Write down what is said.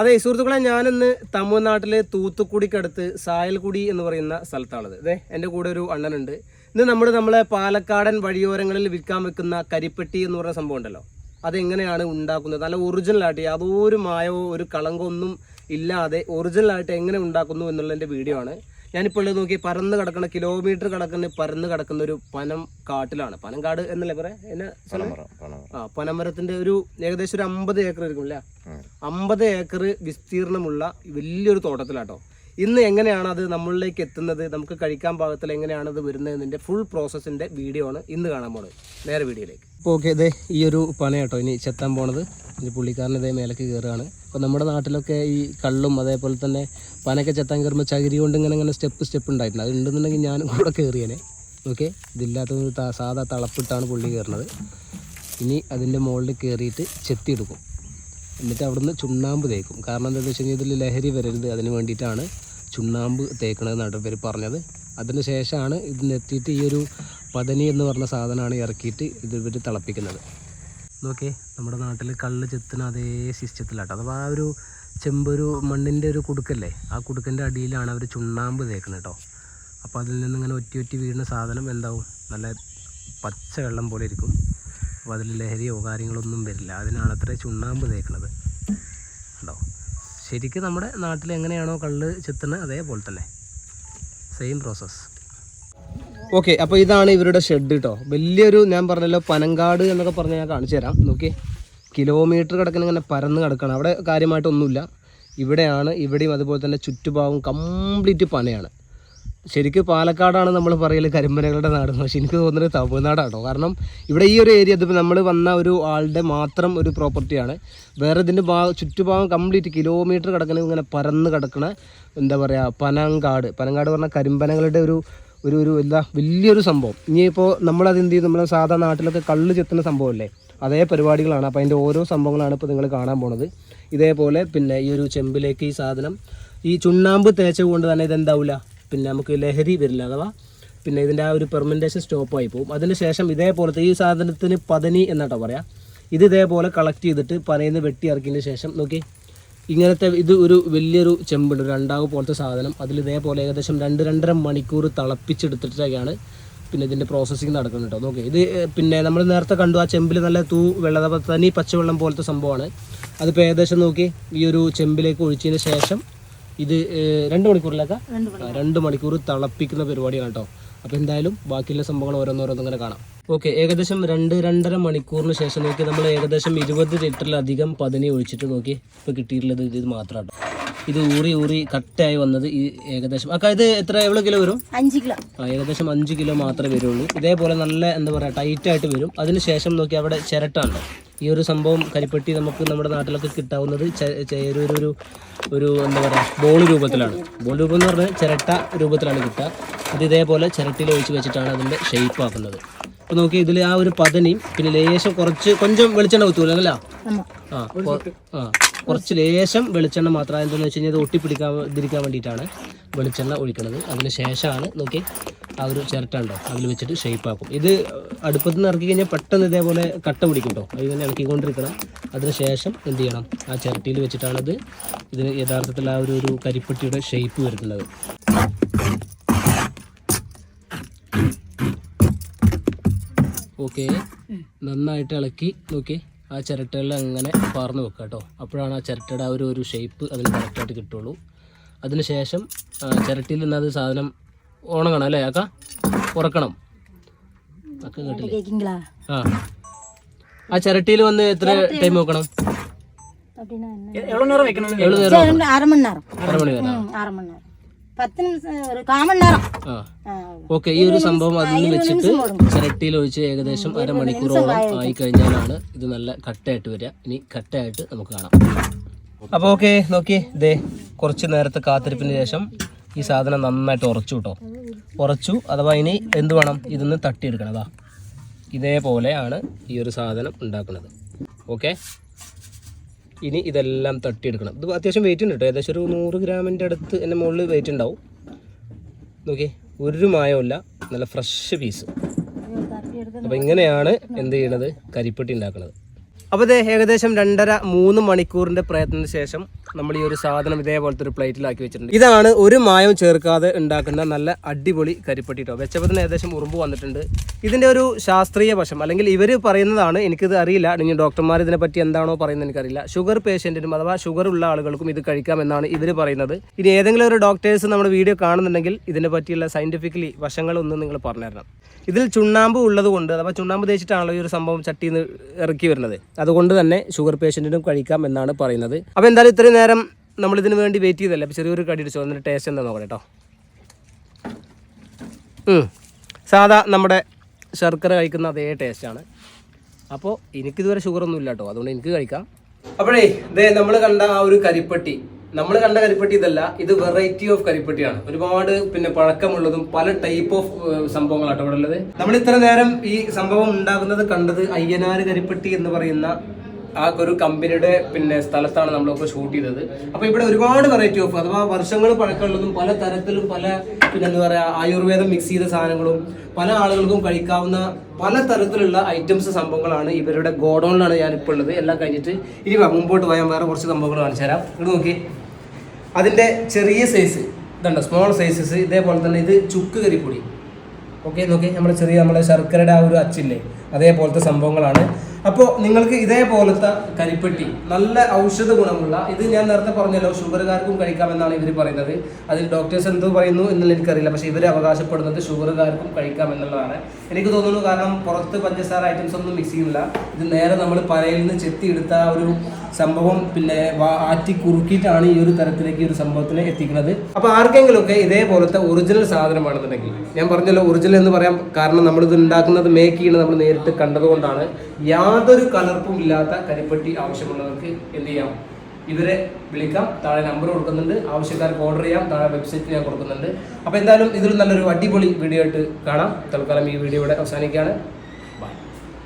അതെ സുഹൃത്തുക്കളെ ഞാനിന്ന് തമിഴ്നാട്ടിലെ തൂത്തുക്കുടിക്കടുത്ത് സായൽകുടി എന്ന് പറയുന്ന സ്ഥലത്താണത് അതെ എന്റെ കൂടെ ഒരു അണ്ണനുണ്ട്. ഇന്ന് നമ്മൾ നമ്മളെ പാലക്കാടൻ വഴിയോരങ്ങളിൽ വിൽക്കാൻ വെക്കുന്ന കരിപ്പെട്ടി എന്ന് പറയുന്ന സംഭവം ഉണ്ടല്ലോ. അതെങ്ങനെയാണ് ഉണ്ടാക്കുന്നത്? നല്ല ഒറിജിനൽ ആയിട്ട് യാതൊരു മായവോ ഒരു കളങ്കോ ഒന്നും ഇല്ലാതെ ഒറിജിനലായിട്ട് എങ്ങനെ ഉണ്ടാക്കുന്നു എന്നുള്ളതിന്റെ വീഡിയോ ആണ്. ഞാനിപ്പോൾ ഉള്ളത് നോക്കി പരന്ന് കിടക്കുന്ന കിലോമീറ്റർ കിടക്കുന്ന പരന്ന് കിടക്കുന്ന ഒരു പനം കാട്ടിലാണ്. പനം കാട് എന്നല്ലേ പറയാ എന്നെ? ആ പനമരത്തിന്റെ ഒരു ഏകദേശം ഒരു അമ്പത് ഏക്കർ ഇരിക്കും അല്ലേ? അമ്പത് ഏക്കർ വിസ്തീർണമുള്ള വലിയൊരു തോട്ടത്തിലാട്ടോ. ഇന്ന് എങ്ങനെയാണ് അത് നമ്മളിലേക്ക് എത്തുന്നത്? നമുക്ക് കഴിക്കാൻ പാകത്തിൽ എങ്ങനെയാണ് അത് വരുന്നതിന്റെ ഫുൾ പ്രോസസ്സിന്റെ വീഡിയോ ആണ് ഇന്ന് കാണാൻ പോണത്. നേരെ വീഡിയോയിലേക്ക് അപ്പോൾ ഓക്കെ ഇതേ ഈ ഒരു പണ കേട്ടോ ഇനി ചെത്താൻ പോണത്. ഇനി പുള്ളിക്കാരൻ ഇതേ മേലേക്ക് കയറുകയാണ് അപ്പോൾ നമ്മുടെ നാട്ടിലൊക്കെ ഈ കള്ളും അതേപോലെ തന്നെ പനയൊക്കെ ചെത്താൻ കയറുമ്പോൾ ചകിരി കൊണ്ട് ഇങ്ങനെ ഇങ്ങനെ സ്റ്റെപ്പ് സ്റ്റെപ്പ് ഉണ്ടായിട്ടുണ്ട്. അത് ഉണ്ടെന്നുണ്ടെങ്കിൽ ഞാനും കൂടെ കയറിയേനെ ഓക്കെ? ഇതില്ലാത്ത സാധാ തളപ്പിട്ടാണ് പുള്ളി കയറുന്നത് ഇനി അതിന്റെ മുകളിൽ കയറിയിട്ട് ചെത്തിയെടുക്കും. എന്നിട്ട് അവിടുന്ന് ചുണ്ണാമ്പ് തേക്കും. കാരണം എന്താണെന്ന് വെച്ച് കഴിഞ്ഞാൽ ഇതിൽ ലഹരി വരരുത്. അതിന് വേണ്ടിയിട്ടാണ് ചുണ്ണാമ്പ് തേക്കണതെന്നാണ് ഇവർ പറഞ്ഞത്. അതിന് ശേഷമാണ് ഇതിനെത്തിയിട്ട് ഈ ഒരു പതനി എന്ന് പറഞ്ഞ സാധനമാണ് ഇറക്കിയിട്ട് ഇത് ഇവർ തിളപ്പിക്കുന്നത്. നോക്കേ നമ്മുടെ നാട്ടിൽ കള്ള് ചെത്തുന്ന അതേ സിസ്റ്റത്തിലാട്ടോ. അഥവാ ആ ഒരു ചെമ്പൊരു മണ്ണിന്റെ ഒരു കുടുക്കല്ലേ ആ കുടുക്കന്റെ അടിയിലാണ് അവർ ചുണ്ണാമ്പ് തേക്കുന്നത് കേട്ടോ അപ്പോൾ അതിൽ നിന്ന് ഇങ്ങനെ ഒറ്റി ഒറ്റി വീഴുന്ന സാധനം എന്താവും? നല്ല പച്ച വെള്ളം പോലെ ഇരിക്കും. അപ്പോൾ അതിൽ ലഹരിയോ കാര്യങ്ങളൊന്നും വരില്ല. അതിനാണ് അത്ര ചുണ്ണാമ്പ് തേക്കുന്നത് കേട്ടോ ശരിക്കും നമ്മുടെ നാട്ടിൽ എങ്ങനെയാണോ കള്ള് ചെത്തുന്നത് അതേപോലെ തന്നെ. സെയിം പ്രോസസ്സ് ഓക്കെ അപ്പോൾ ഇതാണ് ഇവരുടെ ഷെഡ് കേട്ടോ വലിയൊരു ഞാൻ പറഞ്ഞല്ലോ പനങ്കാട് എന്നൊക്കെ പറഞ്ഞ് ഞാൻ കാണിച്ചു തരാം. നോക്കി കിലോമീറ്റർ കിടക്കുന്ന ഇങ്ങനെ പരന്ന് കിടക്കണം. അവിടെ കാര്യമായിട്ടൊന്നുമില്ല ഇവിടെയാണ് ഇവിടെയും അതുപോലെ തന്നെ ചുറ്റുഭാഗം കംപ്ലീറ്റ് പനയാണ്. ശരിക്കും പാലക്കാടാണ് നമ്മൾ പറയൽ കരിമ്പനകളുടെ നാട്. പക്ഷേ എനിക്ക് തോന്നുന്നത് തമിഴ്നാടാണോ കാരണം ഇവിടെ ഈ ഒരു ഏരിയ ഇതിപ്പോൾ നമ്മൾ വന്ന ഒരു ആളുടെ മാത്രം ഒരു പ്രോപ്പർട്ടിയാണ് വേറെ ഇതിന്റെ ഭാഗം ചുറ്റുഭാഗം കംപ്ലീറ്റ് കിലോമീറ്റർ കിടക്കുന്ന ഇങ്ങനെ പരന്ന് കിടക്കണ എന്താ പറയുക പനങ്കാട്. പനങ്കാട് പറഞ്ഞാൽ കരിമ്പനകളുടെ ഒരു ഒരു ഒരു എന്താ വലിയൊരു സംഭവം. ഇനിയിപ്പോൾ നമ്മളത് എന്ത് ചെയ്യും നമ്മുടെ സാധാ നാട്ടിലൊക്കെ കള്ള് ചെത്തുന്ന സംഭവമല്ലേ? അതേ പരിപാടികളാണ്. അപ്പോൾ അതിന്റെ ഓരോ സംഭവങ്ങളാണ് ഇപ്പോൾ നിങ്ങൾ കാണാൻ പോണത്. ഇതേപോലെ പിന്നെ ഈ ഒരു ചെമ്പിലേക്ക് ഈ സാധനം ഈ ചുണ്ണാമ്പ് തേച്ച കൊണ്ട് തന്നെ ഇതെന്താവില്ല പിന്നെ നമുക്ക് ലഹരി വരില്ല അഥവാ പിന്നെ ഇതിന്റെ ആ ഒരു പെർമെന്റേഷൻ സ്റ്റോപ്പായി പോകും അതിന് ശേഷം ഇതേപോലത്തെ ഈ സാധനത്തിന് പതനി എന്നാട്ടോ പറയാം. ഇത് ഇതേപോലെ കളക്ട് ചെയ്തിട്ട് പനയിൽ നിന്ന് വെട്ടി ഇറക്കിയതിന് ശേഷം നോക്കി ഇങ്ങനത്തെ ഇത് ഒരു വലിയൊരു ചെമ്പുണ്ട് രണ്ടാവ് പോലത്തെ സാധനം. അതിൽ ഇതേപോലെ ഏകദേശം രണ്ട് രണ്ടര മണിക്കൂർ തിളപ്പിച്ചെടുത്തിട്ടൊക്കെയാണ് പിന്നെ ഇതിന്റെ പ്രോസസ്സിങ് നടക്കുന്നത് കേട്ടോ നോക്കി ഇത് പിന്നെ നമ്മൾ നേരത്തെ കണ്ടു ആ ചെമ്പിൽ നല്ല തൂ വെള്ള തനി പച്ചവെള്ളം പോലത്തെ സംഭവമാണ്. അതിപ്പോൾ ഏകദേശം നോക്കി ഈ ഒരു ചെമ്പിലേക്ക് ഒഴിച്ചതിന് ശേഷം ഇത് രണ്ട് മണിക്കൂറിലേക്കാ രണ്ട് മണിക്കൂർ. തിളപ്പിക്കുന്ന പരിപാടിയാണ് കേട്ടോ അപ്പോൾ എന്തായാലും ബാക്കിയുള്ള സംഭവങ്ങൾ ഓരോന്നോരോന്നും ഇങ്ങനെ കാണാം. ഓക്കെ ഏകദേശം രണ്ട് രണ്ടര മണിക്കൂറിന് ശേഷം നോക്കി നമ്മൾ ഏകദേശം ഇരുപത് ലിറ്ററിലധികം പതിനെ ഒഴിച്ചിട്ട് നോക്കി ഇപ്പോൾ കിട്ടിയിട്ടുള്ളത് ഇത് മാത്രമാണ് ഇത് ഊറി ഊറി കട്ടയായി വന്നത് ഈ ഏകദേശം അക്ക ഇത് എത്ര എവിടെ കിലോ വരും? അഞ്ച് കിലോ. ആ ഏകദേശം അഞ്ച് കിലോ മാത്രമേ വരുള്ളൂ. ഇതേപോലെ നല്ല എന്താ പറയുക ടൈറ്റ് ആയിട്ട് വരും. അതിന് ശേഷം നോക്കി അവിടെ ചിരട്ടാണ്. ഈ ഒരു സംഭവം കരിപ്പെട്ടി നമുക്ക് നമ്മുടെ നാട്ടിലൊക്കെ കിട്ടാവുന്നത് ഒരു ഒരു- എന്താ പറയുക ബോൾ രൂപത്തിലാണ്. ബോൾ രൂപം എന്ന് പറഞ്ഞാൽ ചിരട്ട രൂപത്തിലാണ് കിട്ടുക. അത് ഇതേപോലെ ചിരട്ടിയിൽ ഒഴിച്ച് വെച്ചിട്ടാണ് അതിന്റെ ഷേപ്പ് ആക്കുന്നത്. അപ്പോൾ നോക്കി ഇതിൽ ആ ഒരു പതനിയും പിന്നെ ലേശം കുറച്ച് കൊഞ്ചം വെളിച്ചെണ്ണ കുത്തൂല അല്ല? ആ ആ കുറച്ച് ലേശം വെളിച്ചെണ്ണ മാത്രം എന്താണെന്ന് വെച്ച് കഴിഞ്ഞാൽ ഇത് ഒട്ടിപ്പിടിക്കാതിരിക്കാൻ വേണ്ടിയിട്ടാണ് വെളിച്ചെണ്ണ ഒഴിക്കുന്നത്. അതിന് ശേഷമാണ് നോക്കി ആ ഒരു ചിരട്ടുണ്ടോ അതിൽ വെച്ചിട്ട് ഷേപ്പ് ആക്കും. ഇത് അടുപ്പത്ത് നിന്ന് ഇറക്കി കഴിഞ്ഞാൽ പെട്ടെന്ന് ഇതേപോലെ കട്ട പിടിക്കും കേട്ടോ അത് ഇങ്ങനെ ഇളക്കിക്കൊണ്ടിരിക്കണം. അതിന് ശേഷം എന്ത് ചെയ്യണം? ആ ചിരട്ടിയിൽ വെച്ചിട്ടാണത് ഇത് ഇതിന് യഥാർത്ഥത്തിൽ ആ ഒരു ഒരു കരിപ്പെട്ടിയുടെ ഷേപ്പ് വരുന്നത് ഓക്കെ നന്നായിട്ട് ഇളക്കി നോക്കി. ആ ചിരട്ടകളിൽ അങ്ങനെ പാർന്ന് വെക്കുക കേട്ടോ അപ്പോഴാണ് ആ ചിരട്ടയുടെ ആ ഒരു ഒരു ഷേപ്പ് അതിന് കറക്റ്റായിട്ട് കിട്ടുള്ളൂ. അതിനുശേഷം ചിരട്ടിയിൽ നിന്നത് സാധനം ഉണങ്ങണം അല്ലേ അക്ക? ഉറക്കണം. അക്ക കേട്ടില്ല? ആ. ആ ചിരട്ടിയിൽ വന്ന് എത്ര ടൈം വെക്കണം? ഓക്കെ ഈ ഒരു സംഭവം അതിൽ വെച്ചിട്ട് ചിരട്ടിയിൽ ഒഴിച്ച് ഏകദേശം അരമണിക്കൂറോളം ആയി കഴിഞ്ഞാലാണ് ഇത് നല്ല കട്ടയായിട്ട് വരിക. ഇനി കട്ടയായിട്ട് നമുക്ക് കാണാം. അപ്പോൾ ഓക്കെ നോക്കി ഇതേ കുറച്ച് നേരത്തെ കാത്തിരിപ്പിന് ശേഷം ഈ സാധനം നന്നായിട്ട് ഉറച്ചു കേട്ടോ. ഉറച്ചു. അഥവാ ഇനി എന്ത് വേണം? ഇതൊന്ന് തട്ടിയെടുക്കണം. അതാ ഇതേപോലെയാണ് ഈ ഒരു സാധനം ഉണ്ടാക്കുന്നത്. ഓക്കെ? ഇനി ഇതെല്ലാം തട്ടിയെടുക്കണം. ഇത് അത്യാവശ്യം വെയിറ്റ് ഉണ്ട് കേട്ടോ. ഏകദേശം ഒരു നൂറ് ഗ്രാമിന്റെ അടുത്ത് എന്റെ മുകളിൽ വെയിറ്റ് ഉണ്ടാവും. നോക്കി ഒരു മായമില്ല നല്ല ഫ്രഷ് പീസ് അപ്പോൾ ഇങ്ങനെയാണ് എന്ത് ചെയ്യണത്? കരിപ്പെട്ടി ഉണ്ടാക്കുന്നത് അപ്പോൾ ഇത് ഏകദേശം രണ്ടര മൂന്ന് മണിക്കൂറിന്റെ പ്രയത്നത്തിന് ശേഷം നമ്മൾ ഈ ഒരു സാധനം ഇതേപോലത്തെ ഒരു പ്ലേറ്റിലാക്കി വെച്ചിട്ടുണ്ട്. ഇതാണ് ഒരു മായം ചേർക്കാതെ ഉണ്ടാക്കുന്ന നല്ല അടിപൊളി കരിപ്പട്ടി കേട്ടോ വെച്ചപ്പോൾ ഏകദേശം ഉറുമ്പ് വന്നിട്ടുണ്ട്. ഇതിന്റെ ഒരു ശാസ്ത്രീയ വശം അല്ലെങ്കിൽ ഇവർ പറയുന്നതാണ് എനിക്കിത് അറിയില്ല. ഇനി ഡോക്ടർമാർ ഇതിനെപ്പറ്റി എന്താണോ പറയുന്നത് എനിക്കറിയില്ല. ഷുഗർ പേഷ്യന്റിനും അഥവാ ഷുഗർ ഉള്ള ആളുകൾക്കും ഇത് കഴിക്കാമെന്നാണ് ഇവർ പറയുന്നത്. ഇനി ഏതെങ്കിലും ഒരു ഡോക്ടേഴ്സ് നമ്മുടെ വീഡിയോ കാണുന്നുണ്ടെങ്കിൽ ഇതിനെ പറ്റിയുള്ള സയന്റിഫിക്കലി വശങ്ങളൊന്നും നിങ്ങൾ പറഞ്ഞുതരണം. ഇതിൽ ചുണ്ണാമ്പ് ഉള്ളത് കൊണ്ട് അഥവാ ചുണ്ണാമ്പ് തേച്ചിട്ടാണല്ലോ ഈ ഒരു സംഭവം ചട്ടിയിൽ നിന്ന് ഇറക്കി വരുന്നത്. അതുകൊണ്ട് തന്നെ ഷുഗർ പേഷ്യന്റിനും കഴിക്കാം എന്നാണ് പറയുന്നത്. അപ്പോൾ എന്തായാലും ഇത്രയും നേരം നമ്മൾ ഇതിന് വേണ്ടി വെയിറ്റ് ചെയ്തല്ലേ അപ്പോൾ ചെറിയൊരു കടി അടിച്ചോ അതിന്റെ ടേസ്റ്റ് എന്താ നോക്കട്ടെ കേട്ടോ. സാധാ നമ്മുടെ ശർക്കര കഴിക്കുന്ന അതേ ടേസ്റ്റാണ് അപ്പോൾ എനിക്കിതുവരെ ഷുഗറൊന്നും ഇല്ല കേട്ടോ അതുകൊണ്ട് എനിക്ക് കഴിക്കാം. അപ്പോഴേ ഇതേ നമ്മൾ കണ്ട ആ ഒരു കരിപ്പട്ടി. നമ്മൾ കണ്ട കരിപ്പട്ടി ഇതല്ല ഇത് വെറൈറ്റി ഓഫ് കരിപ്പട്ടിയാണ്. ഒരുപാട് പിന്നെ പഴക്കമുള്ളതും പല ടൈപ്പ് ഓഫ് സംഭവങ്ങളാട്ടോ ഇവിടെ ഉള്ളത് നമ്മൾ ഇത്ര നേരം ഈ സംഭവം ഉണ്ടാകുന്നത് കണ്ടത് അയ്യനാർ കരിപ്പട്ടി എന്ന് പറയുന്ന ആ ഒരു കമ്പനിയുടെ പിന്നെ സ്ഥലത്താണ് നമ്മളൊക്കെ ഷൂട്ട് ചെയ്തത്. അപ്പൊ ഇവിടെ ഒരുപാട് വെറൈറ്റി ഓഫ് അഥവാ വർഷങ്ങൾ പഴക്കമുള്ളതും പല തരത്തിലും പല പിന്നെ എന്താ പറയാ ആയുർവേദം മിക്സ് ചെയ്ത സാധനങ്ങളും പല ആളുകൾക്കും കഴിക്കാവുന്ന പല തരത്തിലുള്ള ഐറ്റംസ് സംഭവങ്ങളാണ് ഇവരുടെ ഗോഡൗണിലാണ് ഞാൻ ഇപ്പോൾ ഉള്ളത്. എല്ലാം കഴിഞ്ഞിട്ട് ഇനി മുമ്പോട്ട് പോയാൽ വേറെ കുറച്ച് സംഭവങ്ങൾ കാണിച്ചു തരാം. ഇത് നോക്കി അതിന്റെ ചെറിയ സൈസ് ഇതുണ്ട്? സ്മോൾ സൈസസ് ഇതേപോലെ തന്നെ ഇത് ചുക്ക് കരിപ്പൊടി. ഓക്കെ നോക്കി നമ്മുടെ ചെറിയ നമ്മുടെ ശർക്കരയുടെ ആ ഒരു അച്ചില്ലേ? അതേപോലത്തെ സംഭവങ്ങളാണ്. അപ്പോൾ നിങ്ങൾക്ക് ഇതേപോലത്തെ കരിപ്പെട്ടി നല്ല ഔഷധ ഗുണമുള്ള ഇത് ഞാൻ നേരത്തെ പറഞ്ഞല്ലോ ഷുഗറുകാർക്കും കഴിക്കാമെന്നാണ് ഇവർ പറയുന്നത്. അതിൽ ഡോക്ടേഴ്സ് എന്തോ പറയുന്നു എന്നുള്ള എനിക്കറിയില്ല പക്ഷേ ഇവർ അവകാശപ്പെടുന്നത് ഷുഗറുകാർക്കും കഴിക്കാം എന്നുള്ളതാണ് എനിക്ക് തോന്നുന്നു കാരണം പുറത്ത് പഞ്ചസാര ഐറ്റംസ് ഒന്നും മിക്സ് ചെയ്യുന്നില്ല. ഇത് നേരെ നമ്മൾ പലയിൽ നിന്ന് ചെത്തിയെടുത്ത ആ ഒരു സംഭവം പിന്നെ ആറ്റി കുറുക്കിയിട്ടാണ് ഈ ഒരു തരത്തിലേക്ക് ഈ ഒരു സംഭവത്തിനെ എത്തിക്കുന്നത്. അപ്പോൾ ആർക്കെങ്കിലുമൊക്കെ ഇതേപോലത്തെ ഒറിജിനൽ സാധനമാണെന്നുണ്ടെങ്കിൽ ഞാൻ പറഞ്ഞല്ലോ ഒറിജിനൽ എന്ന് പറയാം കാരണം നമ്മളിത് ഉണ്ടാക്കുന്നത് മേക്ക് ചെയ്യുന്നത് നമ്മൾ നേരിട്ട് കണ്ടതുകൊണ്ടാണ്. യാതൊരു കലർപ്പും ഇല്ലാത്ത കരിപ്പെട്ടി ആവശ്യമുള്ളവർക്ക് എന്ത് ചെയ്യാം? ഇവരെ വിളിക്കാം. താഴെ നമ്പർ കൊടുക്കുന്നുണ്ട്. ആവശ്യക്കാർക്ക് ഓർഡർ ചെയ്യാം. താഴെ വെബ്സൈറ്റ് ഞാൻ കൊടുക്കുന്നുണ്ട്. അപ്പോൾ എന്തായാലും ഇതിൽ നല്ലൊരു അടിപൊളി വീഡിയോ ആയിട്ട് കാണാം. തൽക്കാലം ഈ വീഡിയോ ഇവിടെ അവസാനിക്കുകയാണ്.